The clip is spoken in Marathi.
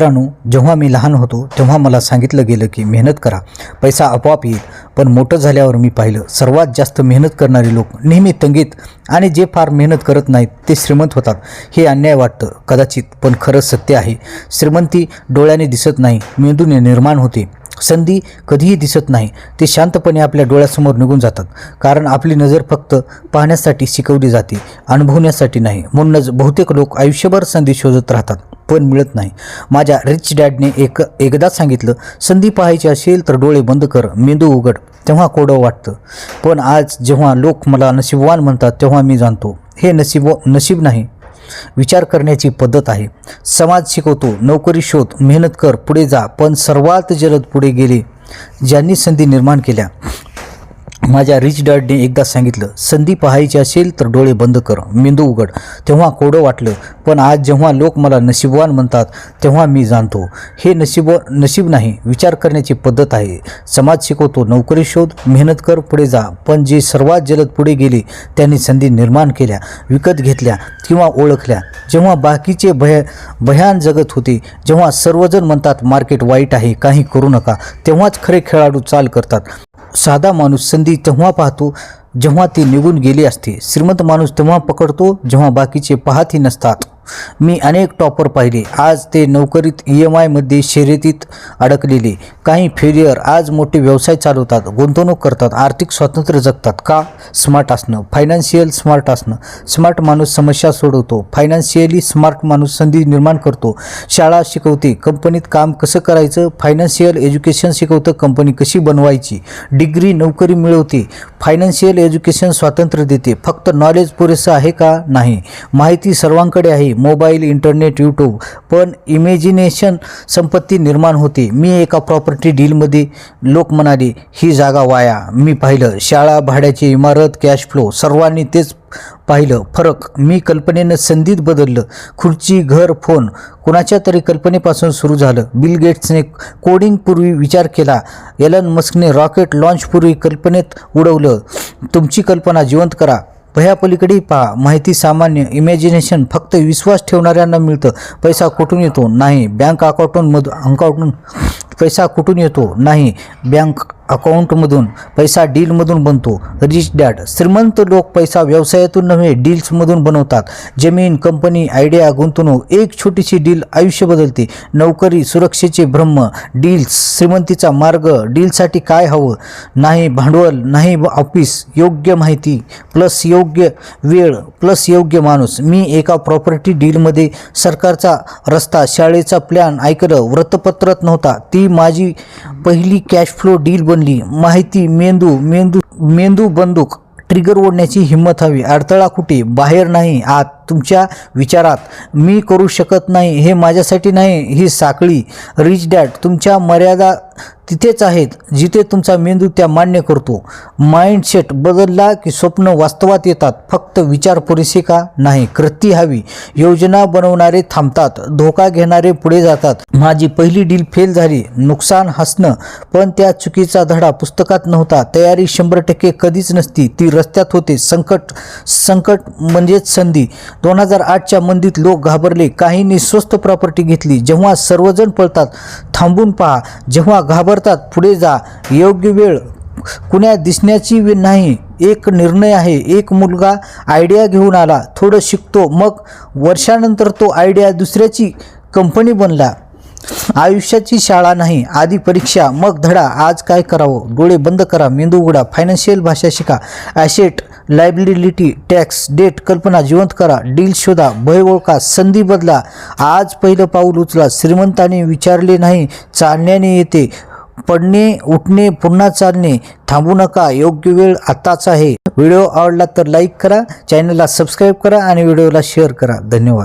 मित्रांनो जेव्हा मी लहान होतो तेव्हा मला सांगितलं गेलं की मेहनत करा. पैसा आपोआप येईल. पण मोठं झाल्यावर मी पाहिलं सर्वात जास्त मेहनत करणारे लोक नेहमी तंगीत आणि जे फार मेहनत करत नाहीत ते श्रीमंत होतात. हे अन्याय वाटतं कदाचित पण खरं सत्य आहे. श्रीमंती डोळ्याने दिसत नाही मेंदूने निर्माण होते. संधी कधीही दिसत नाही ते शांतपणे आपल्या डोळ्यासमोर निघून जातात. कारण आपली नजर फक्त पाहण्यासाठी शिकवली जाते अनुभवण्यासाठी नाही. म्हणूनच बहुतेक लोक आयुष्यभर संधी शोधत राहतात. पण मिळत नाही. माझ्या रिच डॅडने एक एकदाच सांगितलं संधी पाहायची असेल तर डोळे बंद कर मेंदू उघड. तेव्हा कोडं वाटतं. पण आज जेव्हा लोक मला नशीबवान म्हणतात तेव्हा मी जाणतो हे नशीब नशीब नाही. विचार करण्याची पद्धत आहे. समाज शिकवतो नोकरी शोध मेहनत कर पुढे जा पण सर्वात जलद पुढे गेले. ज्यांनी संधी निर्माण केल्या माझ्या रिच डॅडने एकदा सांगितलं संधी पाहायची असेल तर डोळे बंद कर मेंदू उघड. तेव्हा कोडं वाटलं पण आज जेव्हा लोक मला नशीबवान म्हणतात तेव्हा मी जाणतो. हे नशीब नशीब नाही विचार करण्याची पद्धत आहे. समाज शिकवतो नोकरी शोध मेहनत कर पुढे जा. पण जे सर्वात जलद पुढे गेले त्यांनी संधी निर्माण केल्या विकत घेतल्या किंवा ओळखल्या. जेव्हा बाकीचे भय भयान जगत होते जेव्हा सर्वजण म्हणतात मार्केट वाईट आहे काही करू नका. तेव्हाच खरे खेळाडू चाल करतात. साधा माणूस संधी तेव्हा पाहतो जेव्हा ती निघून गेली असते. श्रीमंत माणूस तेव्हा पकडतो जेव्हा बाकीचे पाहतही नसतात. मी अनेक टॉपर पाहिले. आज ते नोकरीत ई एम आयमध्ये शर्यतीत अडकलेले. काही फेरियर आज मोठे व्यवसाय चालवतात गुंतवणूक करतात आर्थिक स्वातंत्र्य जगतात. का? स्मार्ट असणं. फायनान्शियल स्मार्ट असणं. स्मार्ट माणूस समस्या सोडवतो. फायनान्शियली स्मार्ट माणूस संधी निर्माण करतो. शाळा शिकवते. कंपनीत काम कसं करायचं? फायनान्शियल एज्युकेशन शिकवतं कंपनी कशी बनवायची? डिग्री नोकरी मिळवते. फायनान्शियल एज्युकेशन स्वातंत्र्य देते. फक्त नॉलेज पुरेसं आहे का? नाही. माहिती सर्वांकडे आहे. मोबाईल इंटरनेट यूट्यूब पण इमेजिनेशन संपत्ती निर्माण होते. मी एका प्रॉपर्टी डीलमध्ये लोक म्हणाले ही जागा वाया. मी पाहिलं शाळा भाड्याची इमारत कॅश फ्लो सर्वांनी तेच पाहिलं. फरक मी कल्पनेनं संधीत बदललं. खुर्ची घर फोन कुणाच्या तरी कल्पनेपासून सुरू झालं. बिल गेट्सने कोडिंगपूर्वी विचार केला. एलन मस्कने रॉकेट लॉन्चपूर्वी कल्पनेत उडवलं. तुमची कल्पना जिवंत करा. भयापलीकडे पहा. माहिती सामान्य इमॅजिनेशन फक्त विश्वास ठेवणाऱ्यांना मिळतं. पैसा कुठून येतो? नाही. बँक अकाउंटमधून अकाउंटून पैसा कुठून येतो? नाही. बँक अकाउंटमधून पैसा डीलमधून बनतो. रिच डॅड श्रीमंत लोक पैसा व्यवसायातून नव्हे डील्समधून बनवतात. जमीन कंपनी आयडिया गुंतवणूक एक छोटीशी डील आयुष्य बदलते. नोकरी सुरक्षेचे ब्रह्म डील्स श्रीमंतीचा मार्ग डीलसाठी काय हवं? नाही भांडवल नाही ऑफिस योग्य माहिती प्लस योग्य वेळ प्लस योग्य माणूस. मी एका प्रॉपर्टी डीलमध्ये सरकारचा रस्ता शाळेचा प्लॅन ऐकलं वृत्तपत्रात नव्हता. ती माझी पहिली कॅश फ्लो डील बनली. माहिती मेंदू मेंदू मेंदू बंदूक. ट्रिगर ओढण्याची हिंमत हवी. अडथळा कुठे? बाहेर नाही. आत. तुमच्या विचारात. मी करू शकत नाही. हे माझ्यासाठी नाही. ही साखळी. रिच डॅड तुमच्या मर्यादा तिथेच आहेत जिथे तुमचा मेंदू त्या मान्य करतो. माइंडसेट बदलला की स्वप्न वास्तवात येतात फक्त विचार पुरेसे का? नाही कृती हवी. योजना बनवणारे थांबतात धोका घेणारे पुढे जातात. माझी पहिली डील फेल झाली नुकसान हसणं. पण त्या चुकीचा धडा पुस्तकात नव्हता. तयारी शंभर टक्के कधीच नसती. ती रस्त्यात होते. संकट संकट म्हणजेच संधी. दोन हजार आठच्या मंदीत लोक घाबरले. काहींनी स्वस्त प्रॉपर्टी घेतली. जेव्हा सर्वजण पळतात थांबून पहा. जेव्हा घाबरतात. पुढे जा. योग्य वेळ कुण्या दिसण्याची नाही. एक निर्णय आहे. एक मुलगा आयडिया घेऊन आला. थोडं शिकतो. मग वर्षानंतर तो आयडिया दुसऱ्याची कंपनी बनला. आयुष्याची शाळा नाही. आधी परीक्षा. मग धडा. आज काय करावं? डोळे बंद करा. मेंदू उघडा. फायनान्शियल भाषा शिका. ॲसेट लायबिलिटी टॅक्स डेट कल्पना जिवंत करा डील शोधा भय ओळखा संधी बदला. आज पहिलं पाऊल उचला. श्रीमंताने विचारले नाही चालण्याने येते. पडणे उठणे पुन्हा चालणे. थांबू नका योग्य वेळ आताच आहे. व्हिडिओ आवडला तर लाईक करा चॅनलला सबस्क्राईब करा आणि व्हिडिओला शेअर करा. धन्यवाद.